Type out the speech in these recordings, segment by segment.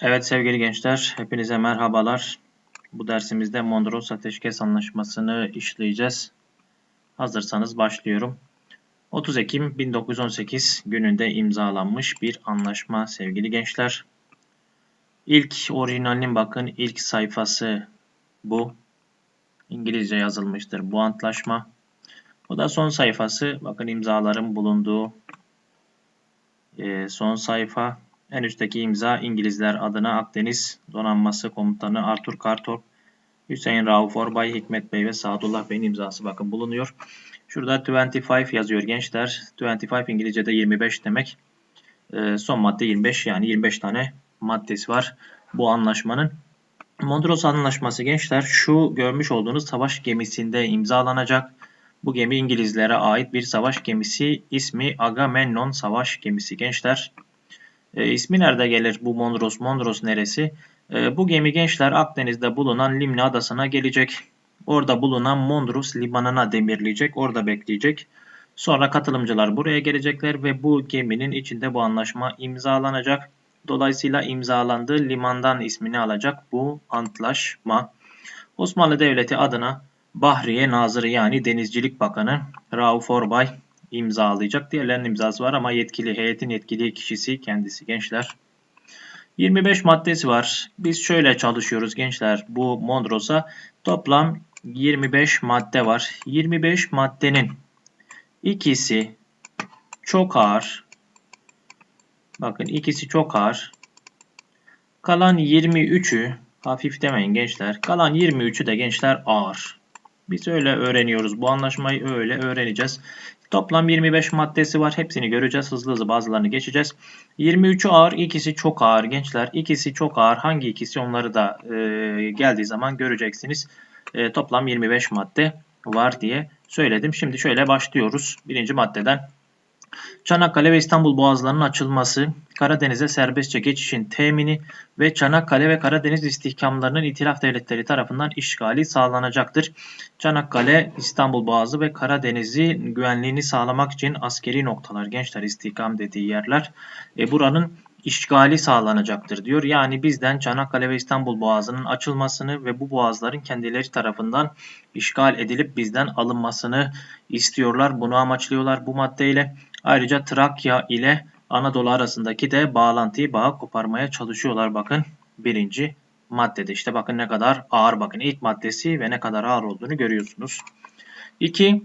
Evet sevgili gençler, hepinize merhabalar. Bu dersimizde Mondros Ateşkes Anlaşması'nı işleyeceğiz. Hazırsanız başlıyorum. 30 Ekim 1918 gününde imzalanmış bir anlaşma sevgili gençler. İlk orijinalinin bakın ilk sayfası bu. İngilizce yazılmıştır bu antlaşma. Bu da son sayfası. Bakın imzaların bulunduğu son sayfa. En üstteki imza İngilizler adına Akdeniz Donanması Komutanı Arthur Kartorp, Hüseyin Rauf Orbay, Hikmet Bey ve Sadullah Bey'in imzası bakın bulunuyor. Şurada 25 yazıyor gençler. 25 İngilizce'de 25 demek. E, son madde 25 yani 25 tane maddesi var bu anlaşmanın. Mondros Anlaşması gençler şu görmüş olduğunuz savaş gemisinde imzalanacak. Bu gemi İngilizlere ait bir savaş gemisi. ismi Agamemnon savaş gemisi gençler. E, ismi nerede gelir bu Mondros? Mondros neresi? E, bu gemi gençler Akdeniz'de bulunan Limni adasına gelecek. Orada bulunan Mondros limanına demirleyecek. Orada bekleyecek. Sonra katılımcılar buraya gelecekler ve bu geminin içinde bu anlaşma imzalanacak. Dolayısıyla imzalandığı limandan ismini alacak bu antlaşma. Osmanlı Devleti adına Bahriye Nazırı yani Denizcilik Bakanı Rauf Orbay imzalayacak. Diğerlerinin imzası var ama yetkili heyetin yetkili kişisi kendisi gençler. 25 maddesi var. Biz şöyle çalışıyoruz gençler. Bu Mondros'a toplam 25 madde var. 25 maddenin ikisi çok ağır. Bakın ikisi çok ağır. Kalan 23'ü hafif demeyin gençler. Kalan 23'ü de gençler ağır. Biz öyle öğreniyoruz. Bu anlaşmayı öyle öğreneceğiz. Toplam 25 maddesi var. Hepsini göreceğiz. Hızlı hızlı bazılarını geçeceğiz. 23'ü ağır, ikisi çok ağır gençler. İkisi çok ağır. Hangi ikisi onları da e, geldiği zaman göreceksiniz. E, toplam 25 madde var diye söyledim. Şimdi şöyle başlıyoruz. Birinci maddeden Çanakkale ve İstanbul boğazlarının açılması, Karadeniz'e serbestçe geçişin temini ve Çanakkale ve Karadeniz istihkamlarının itilaf devletleri tarafından işgali sağlanacaktır. Çanakkale, İstanbul Boğazı ve Karadeniz'i güvenliğini sağlamak için askeri noktalar, gençler istihkam dediği yerler. E, buranın işgali sağlanacaktır diyor. Yani bizden Çanakkale ve İstanbul Boğazı'nın açılmasını ve bu boğazların kendileri tarafından işgal edilip bizden alınmasını istiyorlar. Bunu amaçlıyorlar bu maddeyle. Ayrıca Trakya ile Anadolu arasındaki de bağlantıyı bağ koparmaya çalışıyorlar. Bakın birinci maddede işte bakın ne kadar ağır bakın ilk maddesi ve ne kadar ağır olduğunu görüyorsunuz. 2.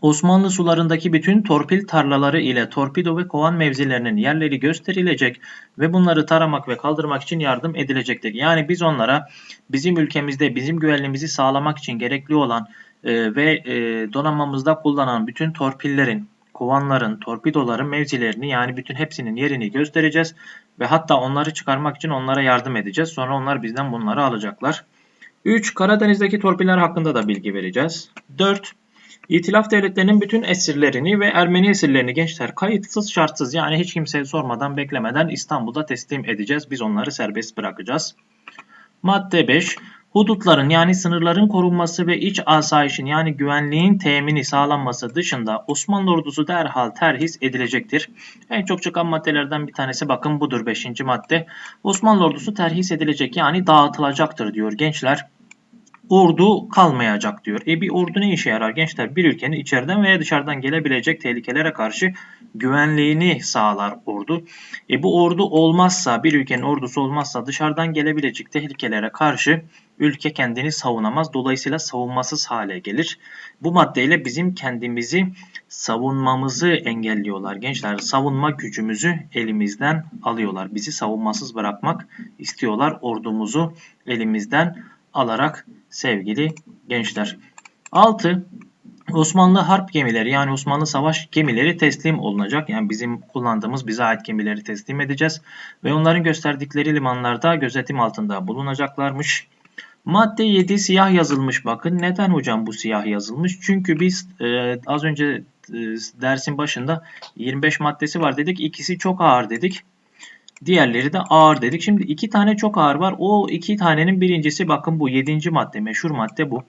Osmanlı sularındaki bütün torpil tarlaları ile torpido ve kovan mevzilerinin yerleri gösterilecek ve bunları taramak ve kaldırmak için yardım edilecektir. Yani biz onlara bizim ülkemizde bizim güvenliğimizi sağlamak için gerekli olan e, ve e, donanmamızda kullanılan bütün torpillerin, kovanların, torpidoların mevzilerini yani bütün hepsinin yerini göstereceğiz ve hatta onları çıkarmak için onlara yardım edeceğiz. Sonra onlar bizden bunları alacaklar. 3. Karadeniz'deki torpiller hakkında da bilgi vereceğiz. 4. İtilaf devletlerinin bütün esirlerini ve Ermeni esirlerini gençler kayıtsız şartsız yani hiç kimseye sormadan beklemeden İstanbul'da teslim edeceğiz. Biz onları serbest bırakacağız. Madde 5. Hudutların yani sınırların korunması ve iç asayişin yani güvenliğin temini sağlanması dışında Osmanlı ordusu derhal terhis edilecektir. En çok çıkan maddelerden bir tanesi bakın budur 5. madde. Osmanlı ordusu terhis edilecek yani dağıtılacaktır diyor gençler ordu kalmayacak diyor. E bir ordu ne işe yarar gençler? Bir ülkenin içeriden veya dışarıdan gelebilecek tehlikelere karşı güvenliğini sağlar ordu. E bu ordu olmazsa, bir ülkenin ordusu olmazsa dışarıdan gelebilecek tehlikelere karşı ülke kendini savunamaz. Dolayısıyla savunmasız hale gelir. Bu maddeyle bizim kendimizi savunmamızı engelliyorlar. Gençler savunma gücümüzü elimizden alıyorlar. Bizi savunmasız bırakmak istiyorlar. Ordumuzu elimizden alarak sevgili gençler. 6. Osmanlı harp gemileri yani Osmanlı savaş gemileri teslim olunacak. Yani bizim kullandığımız bize ait gemileri teslim edeceğiz. Ve onların gösterdikleri limanlarda gözetim altında bulunacaklarmış. Madde 7 siyah yazılmış. Bakın neden hocam bu siyah yazılmış? Çünkü biz e, az önce e, dersin başında 25 maddesi var dedik. İkisi çok ağır dedik. Diğerleri de ağır dedik. Şimdi iki tane çok ağır var. O iki tanenin birincisi bakın bu yedinci madde meşhur madde bu.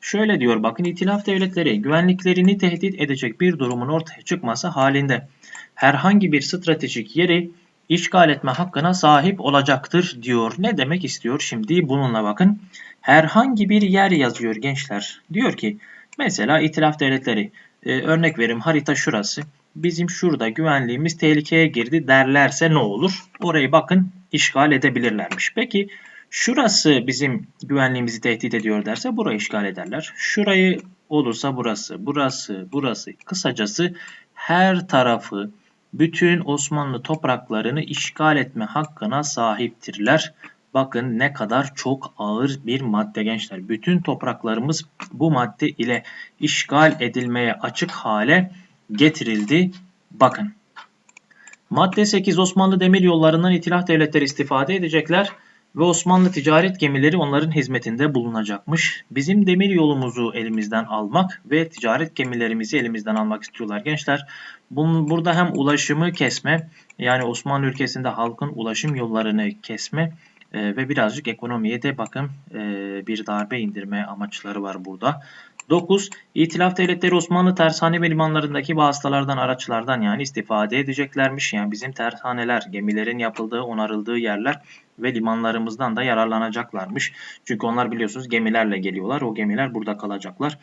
Şöyle diyor bakın itilaf devletleri güvenliklerini tehdit edecek bir durumun ortaya çıkması halinde herhangi bir stratejik yeri işgal etme hakkına sahip olacaktır diyor. Ne demek istiyor şimdi bununla bakın. Herhangi bir yer yazıyor gençler. Diyor ki mesela itilaf devletleri e, örnek verim harita şurası. Bizim şurada güvenliğimiz tehlikeye girdi derlerse ne olur? Orayı bakın işgal edebilirlermiş. Peki şurası bizim güvenliğimizi tehdit ediyor derse burayı işgal ederler. Şurayı olursa burası, burası, burası. Kısacası her tarafı bütün Osmanlı topraklarını işgal etme hakkına sahiptirler. Bakın ne kadar çok ağır bir madde gençler. Bütün topraklarımız bu madde ile işgal edilmeye açık hale getirildi. Bakın. Madde 8 Osmanlı demir yollarından itilaf devletleri istifade edecekler ve Osmanlı ticaret gemileri onların hizmetinde bulunacakmış. Bizim demir yolumuzu elimizden almak ve ticaret gemilerimizi elimizden almak istiyorlar gençler. Bunun, burada hem ulaşımı kesme yani Osmanlı ülkesinde halkın ulaşım yollarını kesme e, ve birazcık ekonomiye de bakın e, bir darbe indirme amaçları var burada. 9. İtilaf devletleri Osmanlı tersane ve limanlarındaki vasıtalardan, araçlardan yani istifade edeceklermiş. Yani bizim tersaneler, gemilerin yapıldığı, onarıldığı yerler ve limanlarımızdan da yararlanacaklarmış. Çünkü onlar biliyorsunuz gemilerle geliyorlar. O gemiler burada kalacaklar.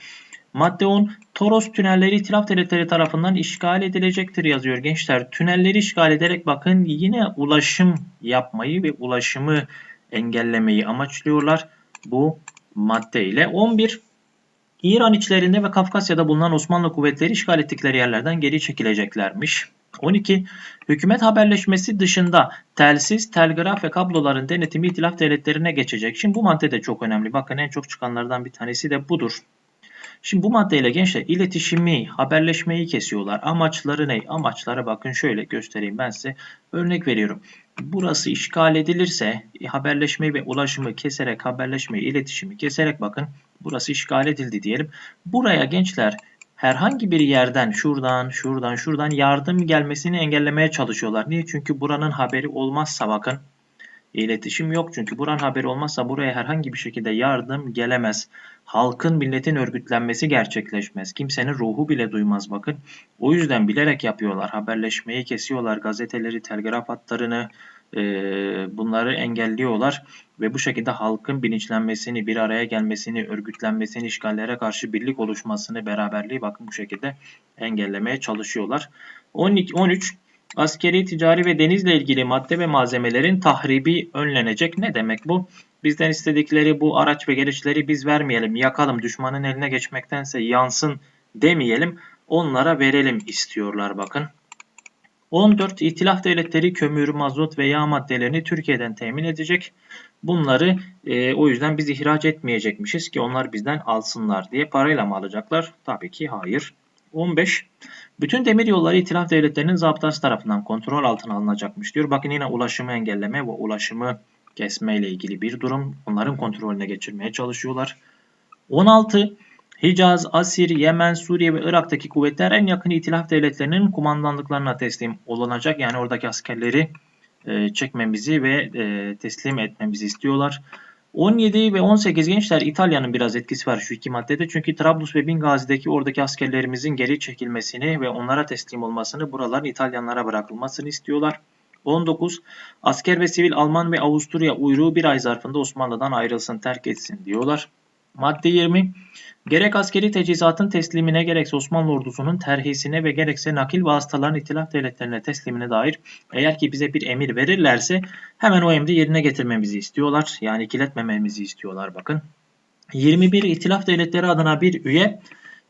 Madde 10. Toros tünelleri itilaf devletleri tarafından işgal edilecektir yazıyor gençler. Tünelleri işgal ederek bakın yine ulaşım yapmayı ve ulaşımı engellemeyi amaçlıyorlar bu madde ile. 11. İran içlerinde ve Kafkasya'da bulunan Osmanlı kuvvetleri işgal ettikleri yerlerden geri çekileceklermiş. 12. Hükümet haberleşmesi dışında telsiz, telgraf ve kabloların denetimi itilaf devletlerine geçecek. Şimdi bu madde de çok önemli. Bakın en çok çıkanlardan bir tanesi de budur. Şimdi bu maddeyle gençler iletişimi, haberleşmeyi kesiyorlar. Amaçları ne? Amaçlara bakın şöyle göstereyim ben size. Örnek veriyorum. Burası işgal edilirse haberleşmeyi ve ulaşımı keserek, haberleşmeyi, iletişimi keserek bakın burası işgal edildi diyelim. Buraya gençler herhangi bir yerden şuradan, şuradan, şuradan yardım gelmesini engellemeye çalışıyorlar. Niye? Çünkü buranın haberi olmazsa bakın İletişim yok çünkü buran haberi olmazsa buraya herhangi bir şekilde yardım gelemez. Halkın, milletin örgütlenmesi gerçekleşmez. Kimsenin ruhu bile duymaz bakın. O yüzden bilerek yapıyorlar. Haberleşmeyi kesiyorlar. Gazeteleri, telgraf hatlarını e, bunları engelliyorlar. Ve bu şekilde halkın bilinçlenmesini, bir araya gelmesini, örgütlenmesini, işgallere karşı birlik oluşmasını, beraberliği bakın bu şekilde engellemeye çalışıyorlar. 12, 13 Askeri, ticari ve denizle ilgili madde ve malzemelerin tahribi önlenecek. Ne demek bu? Bizden istedikleri bu araç ve gereçleri biz vermeyelim, yakalım, düşmanın eline geçmektense yansın demeyelim, onlara verelim istiyorlar bakın. 14. İtilaf devletleri kömür, mazot ve yağ maddelerini Türkiye'den temin edecek. Bunları e, o yüzden biz ihraç etmeyecekmişiz ki onlar bizden alsınlar diye parayla mı alacaklar? Tabii ki hayır. 15. Bütün demir yolları itilaf devletlerinin zaptası tarafından kontrol altına alınacakmış diyor. Bakın yine ulaşımı engelleme ve ulaşımı kesme ile ilgili bir durum. Onların kontrolüne geçirmeye çalışıyorlar. 16. Hicaz, Asir, Yemen, Suriye ve Irak'taki kuvvetler en yakın itilaf devletlerinin kumandanlıklarına teslim olunacak. Yani oradaki askerleri e, çekmemizi ve e, teslim etmemizi istiyorlar. 17 ve 18 gençler İtalya'nın biraz etkisi var şu iki maddede. Çünkü Trablus ve Bingazi'deki oradaki askerlerimizin geri çekilmesini ve onlara teslim olmasını buraların İtalyanlara bırakılmasını istiyorlar. 19. Asker ve sivil Alman ve Avusturya uyruğu bir ay zarfında Osmanlı'dan ayrılsın, terk etsin diyorlar. Madde 20. Gerek askeri teçhizatın teslimine gerekse Osmanlı ordusunun terhisine ve gerekse nakil vasıtaların itilaf devletlerine teslimine dair eğer ki bize bir emir verirlerse hemen o emri yerine getirmemizi istiyorlar. Yani ikiletmememizi istiyorlar bakın. 21 itilaf devletleri adına bir üye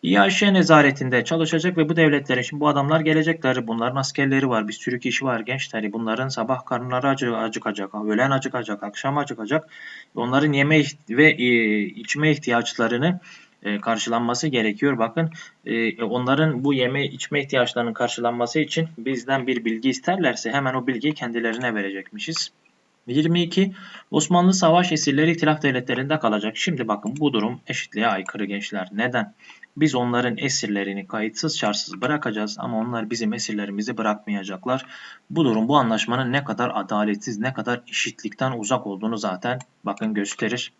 İAŞ nezaretinde çalışacak ve bu devletlere şimdi bu adamlar gelecekler. Bunların askerleri var. Bir sürü kişi var gençleri. Bunların sabah karnları acı, acıkacak. Öğlen acıkacak. Akşam acıkacak. Onların yeme ve e, içme ihtiyaçlarını e, karşılanması gerekiyor. Bakın e, onların bu yeme içme ihtiyaçlarının karşılanması için bizden bir bilgi isterlerse hemen o bilgiyi kendilerine verecekmişiz. 22. Osmanlı savaş esirleri itilaf devletlerinde kalacak. Şimdi bakın bu durum eşitliğe aykırı gençler. Neden? Biz onların esirlerini kayıtsız şartsız bırakacağız ama onlar bizim esirlerimizi bırakmayacaklar. Bu durum bu anlaşmanın ne kadar adaletsiz, ne kadar eşitlikten uzak olduğunu zaten bakın gösterir.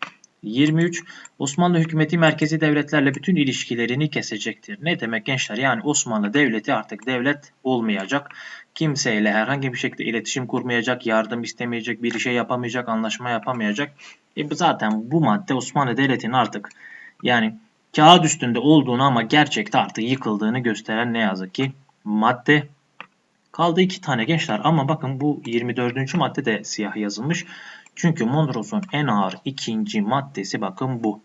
23. Osmanlı hükümeti merkezi devletlerle bütün ilişkilerini kesecektir. Ne demek gençler? Yani Osmanlı devleti artık devlet olmayacak. kimseyle herhangi bir şekilde iletişim kurmayacak, yardım istemeyecek, bir şey yapamayacak, anlaşma yapamayacak. E zaten bu madde Osmanlı Devleti'nin artık yani kağıt üstünde olduğunu ama gerçekte artık yıkıldığını gösteren ne yazık ki madde. Kaldı iki tane gençler ama bakın bu 24. madde de siyah yazılmış. Çünkü Mondros'un en ağır ikinci maddesi bakın bu.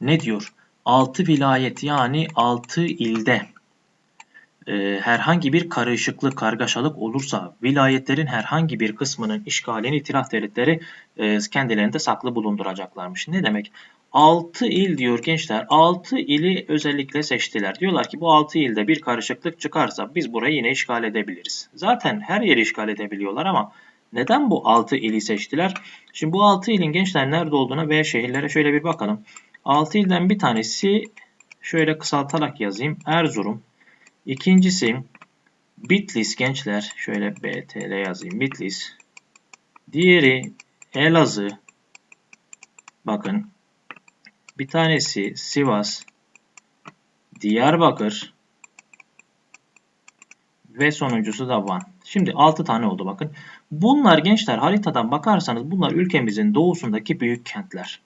Ne diyor? 6 vilayet yani 6 ilde e, herhangi bir karışıklık, kargaşalık olursa vilayetlerin herhangi bir kısmının işgalini itiraf devletleri e, kendilerinde saklı bulunduracaklarmış. Ne demek? 6 il diyor gençler. 6 ili özellikle seçtiler. Diyorlar ki bu 6 ilde bir karışıklık çıkarsa biz burayı yine işgal edebiliriz. Zaten her yeri işgal edebiliyorlar ama neden bu 6 ili seçtiler? Şimdi bu 6 ilin gençler nerede olduğuna veya şehirlere şöyle bir bakalım. 6 ilden bir tanesi şöyle kısaltarak yazayım. Erzurum. İkincisi Bitlis gençler. Şöyle BTL yazayım. Bitlis. Diğeri Elazığ. Bakın. Bir tanesi Sivas. Diyarbakır. Ve sonuncusu da Van. Şimdi 6 tane oldu bakın. Bunlar gençler haritadan bakarsanız bunlar ülkemizin doğusundaki büyük kentler.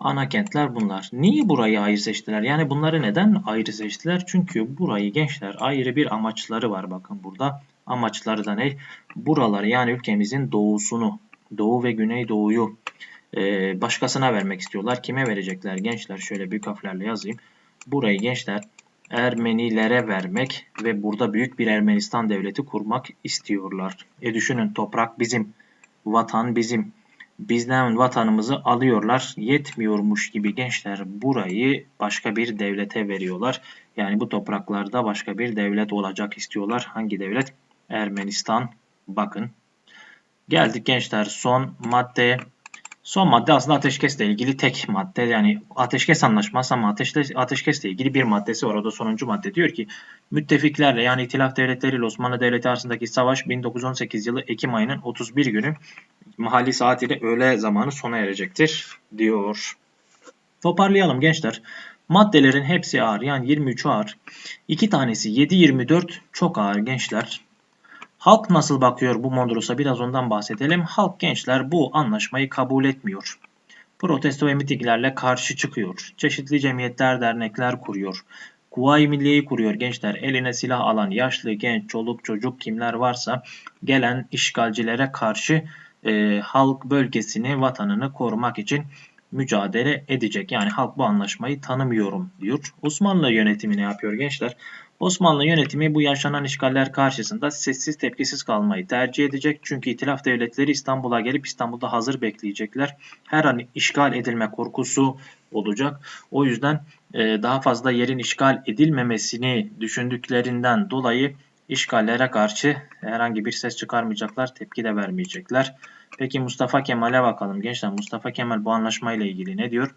Ana kentler bunlar. Niye burayı ayrı seçtiler? Yani bunları neden ayrı seçtiler? Çünkü burayı gençler ayrı bir amaçları var bakın burada. Amaçları da ne? Buraları yani ülkemizin doğusunu, doğu ve güneydoğuyu e, başkasına vermek istiyorlar. Kime verecekler gençler? Şöyle büyük harflerle yazayım. Burayı gençler Ermenilere vermek ve burada büyük bir Ermenistan devleti kurmak istiyorlar. E düşünün toprak bizim, vatan bizim. Bizden vatanımızı alıyorlar. Yetmiyormuş gibi gençler burayı başka bir devlete veriyorlar. Yani bu topraklarda başka bir devlet olacak istiyorlar. Hangi devlet? Ermenistan. Bakın. Geldik gençler son maddeye. Son madde aslında ateşkesle ilgili tek madde. Yani ateşkes anlaşması ama ateşle, ateşkesle ilgili bir maddesi var. O da sonuncu madde. Diyor ki müttefiklerle yani itilaf devletleri Osmanlı Devleti arasındaki savaş 1918 yılı Ekim ayının 31 günü mahalli saat ile öğle zamanı sona erecektir diyor. Toparlayalım gençler. Maddelerin hepsi ağır yani 23 ağır. İki tanesi 7-24 çok ağır gençler. Halk nasıl bakıyor bu Mondros'a biraz ondan bahsedelim. Halk gençler bu anlaşmayı kabul etmiyor. Protesto ve mitinglerle karşı çıkıyor. Çeşitli cemiyetler, dernekler kuruyor. Kuvayi Milliye'yi kuruyor gençler. Eline silah alan yaşlı, genç, çoluk, çocuk kimler varsa gelen işgalcilere karşı e, halk bölgesini, vatanını korumak için mücadele edecek. Yani halk bu anlaşmayı tanımıyorum diyor. Osmanlı yönetimi ne yapıyor gençler? Osmanlı yönetimi bu yaşanan işgaller karşısında sessiz tepkisiz kalmayı tercih edecek. Çünkü itilaf devletleri İstanbul'a gelip İstanbul'da hazır bekleyecekler. Her an işgal edilme korkusu olacak. O yüzden e, daha fazla yerin işgal edilmemesini düşündüklerinden dolayı işgallere karşı herhangi bir ses çıkarmayacaklar, tepki de vermeyecekler. Peki Mustafa Kemal'e bakalım gençler. Mustafa Kemal bu anlaşmayla ilgili ne diyor?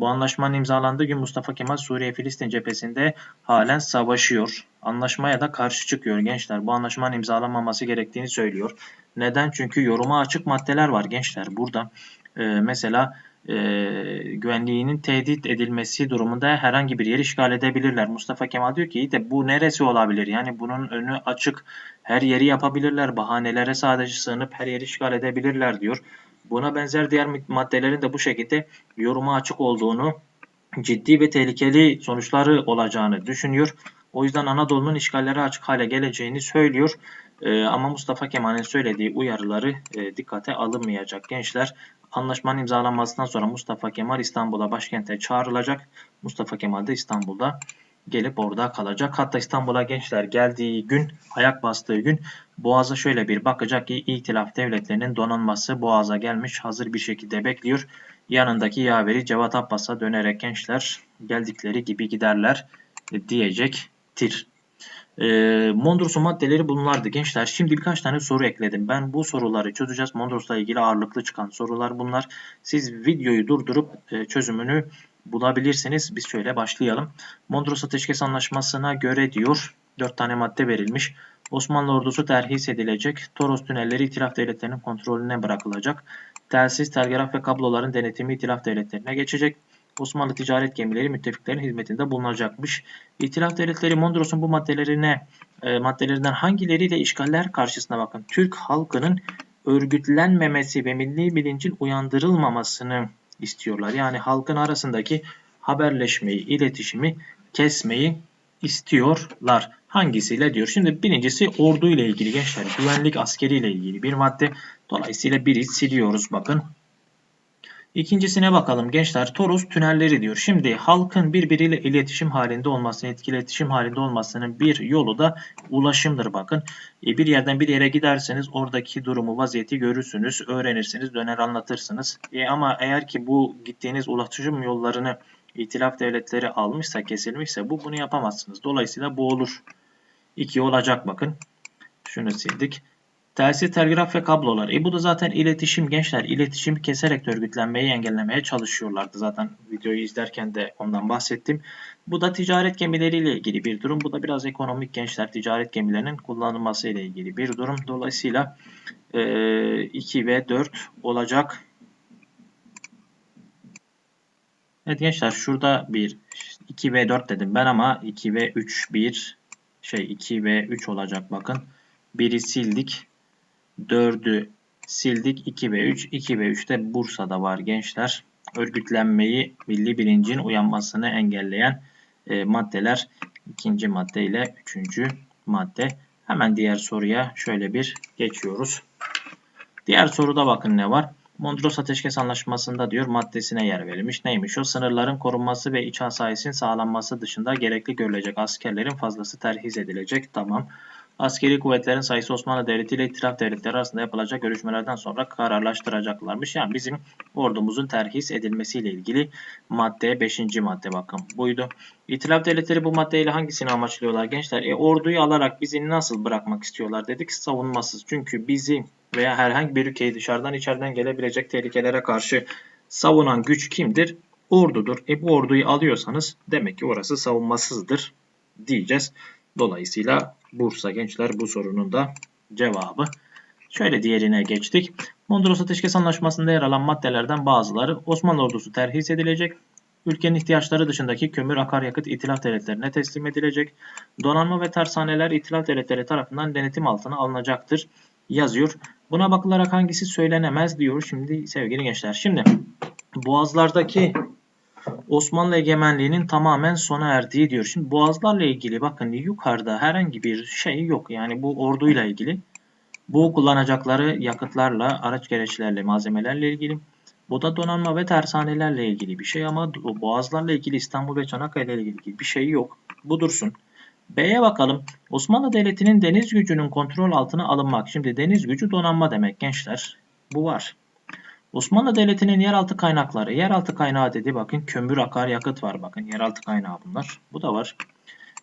Bu anlaşmanın imzalandığı gün Mustafa Kemal Suriye-Filistin cephesinde halen savaşıyor. Anlaşmaya da karşı çıkıyor gençler. Bu anlaşmanın imzalanmaması gerektiğini söylüyor. Neden? Çünkü yoruma açık maddeler var gençler. Burada e, mesela e, güvenliğinin tehdit edilmesi durumunda herhangi bir yer işgal edebilirler. Mustafa Kemal diyor ki iyi de bu neresi olabilir? Yani bunun önü açık. Her yeri yapabilirler. Bahanelere sadece sığınıp her yeri işgal edebilirler diyor. Buna benzer diğer maddelerin de bu şekilde yoruma açık olduğunu, ciddi ve tehlikeli sonuçları olacağını düşünüyor. O yüzden Anadolu'nun işgallere açık hale geleceğini söylüyor. Ee, ama Mustafa Kemal'in söylediği uyarıları e, dikkate alınmayacak gençler. Anlaşmanın imzalanmasından sonra Mustafa Kemal İstanbul'a başkente çağrılacak. Mustafa Kemal de İstanbul'da gelip orada kalacak. Hatta İstanbul'a gençler geldiği gün, ayak bastığı gün Boğaz'a şöyle bir bakacak ki İtilaf devletlerinin donanması Boğaz'a gelmiş hazır bir şekilde bekliyor. Yanındaki yaveri Cevat Abbas'a dönerek gençler geldikleri gibi giderler diyecektir. E, Mondros'un maddeleri bunlardı gençler. Şimdi birkaç tane soru ekledim. Ben bu soruları çözeceğiz. Mondros'la ilgili ağırlıklı çıkan sorular bunlar. Siz videoyu durdurup e, çözümünü bulabilirsiniz. Biz şöyle başlayalım. Mondros Ateşkes Anlaşması'na göre diyor 4 tane madde verilmiş. Osmanlı ordusu terhis edilecek. Toros tünelleri itilaf devletlerinin kontrolüne bırakılacak. Telsiz, telgraf ve kabloların denetimi itilaf devletlerine geçecek. Osmanlı ticaret gemileri müttefiklerin hizmetinde bulunacakmış. İtilaf devletleri Mondros'un bu maddelerine e, maddelerinden hangileriyle işgaller karşısına bakın. Türk halkının örgütlenmemesi ve milli bilincin uyandırılmamasını istiyorlar. Yani halkın arasındaki haberleşmeyi, iletişimi kesmeyi istiyorlar. Hangisiyle diyor. Şimdi birincisi ordu ile ilgili gençler. Güvenlik askeri ile ilgili bir madde. Dolayısıyla biri siliyoruz bakın. İkincisine bakalım gençler. Toros tünelleri diyor. Şimdi halkın birbiriyle iletişim halinde olmasını, etkili iletişim halinde olmasının bir yolu da ulaşımdır bakın. E, bir yerden bir yere giderseniz oradaki durumu, vaziyeti görürsünüz, öğrenirsiniz, döner anlatırsınız. E, ama eğer ki bu gittiğiniz ulaşım yollarını itilaf devletleri almışsa, kesilmişse bu bunu yapamazsınız. Dolayısıyla bu olur. 2 olacak bakın. Şunu sildik. Telsiz, telgraf ve kablolar. E bu da zaten iletişim gençler. İletişimi keserek örgütlenmeyi engellemeye çalışıyorlardı. Zaten videoyu izlerken de ondan bahsettim. Bu da ticaret gemileriyle ilgili bir durum. Bu da biraz ekonomik gençler. Ticaret gemilerinin kullanılması ile ilgili bir durum. Dolayısıyla e, 2 ve 4 olacak. Evet gençler şurada bir 2 ve 4 dedim ben ama 2 ve 3 bir şey 2 ve 3 olacak bakın. Biri sildik. 4'ü sildik. 2 ve 3. 2 ve 3 de Bursa'da var gençler. Örgütlenmeyi, milli bilincin uyanmasını engelleyen e, maddeler. ikinci madde ile üçüncü madde. Hemen diğer soruya şöyle bir geçiyoruz. Diğer soruda bakın ne var. Mondros Ateşkes Anlaşması'nda diyor maddesine yer verilmiş. Neymiş o? Sınırların korunması ve iç asayişin sağlanması dışında gerekli görülecek askerlerin fazlası terhis edilecek. Tamam. Askeri kuvvetlerin sayısı Osmanlı Devleti ile İttifak Devletleri arasında yapılacak görüşmelerden sonra kararlaştıracaklarmış. Yani bizim ordumuzun terhis edilmesiyle ilgili madde 5. madde bakın buydu. İtilaf Devletleri bu maddeyle hangisini amaçlıyorlar gençler? E, orduyu alarak bizi nasıl bırakmak istiyorlar dedik savunmasız. Çünkü bizi veya herhangi bir ülkeyi dışarıdan içeriden gelebilecek tehlikelere karşı savunan güç kimdir? Ordudur. E bu orduyu alıyorsanız demek ki orası savunmasızdır diyeceğiz. Dolayısıyla Bursa gençler bu sorunun da cevabı. Şöyle diğerine geçtik. Mondros Ateşkes Anlaşması'nda yer alan maddelerden bazıları Osmanlı ordusu terhis edilecek. Ülkenin ihtiyaçları dışındaki kömür, akaryakıt itilaf devletlerine teslim edilecek. Donanma ve tersaneler itilaf devletleri tarafından denetim altına alınacaktır yazıyor. Buna bakılarak hangisi söylenemez diyor şimdi sevgili gençler. Şimdi boğazlardaki Osmanlı egemenliğinin tamamen sona erdiği diyor. Şimdi boğazlarla ilgili bakın yukarıda herhangi bir şey yok. Yani bu orduyla ilgili. Bu kullanacakları yakıtlarla, araç gereçlerle, malzemelerle ilgili. Bu da donanma ve tersanelerle ilgili bir şey ama boğazlarla ilgili İstanbul ve Çanakkale ile ilgili bir şey yok. Bu dursun. B'ye bakalım. Osmanlı Devleti'nin deniz gücünün kontrol altına alınmak. Şimdi deniz gücü donanma demek gençler. Bu var. Osmanlı Devleti'nin yeraltı kaynakları. Yeraltı kaynağı dedi bakın kömür, akaryakıt var bakın yeraltı kaynağı bunlar. Bu da var.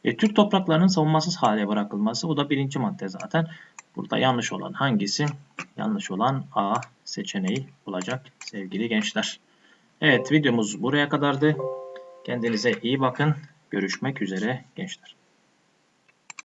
E, Türk topraklarının savunmasız hale bırakılması. Bu da birinci madde zaten. Burada yanlış olan hangisi? Yanlış olan A seçeneği olacak sevgili gençler. Evet videomuz buraya kadardı. Kendinize iyi bakın. Görüşmek üzere gençler.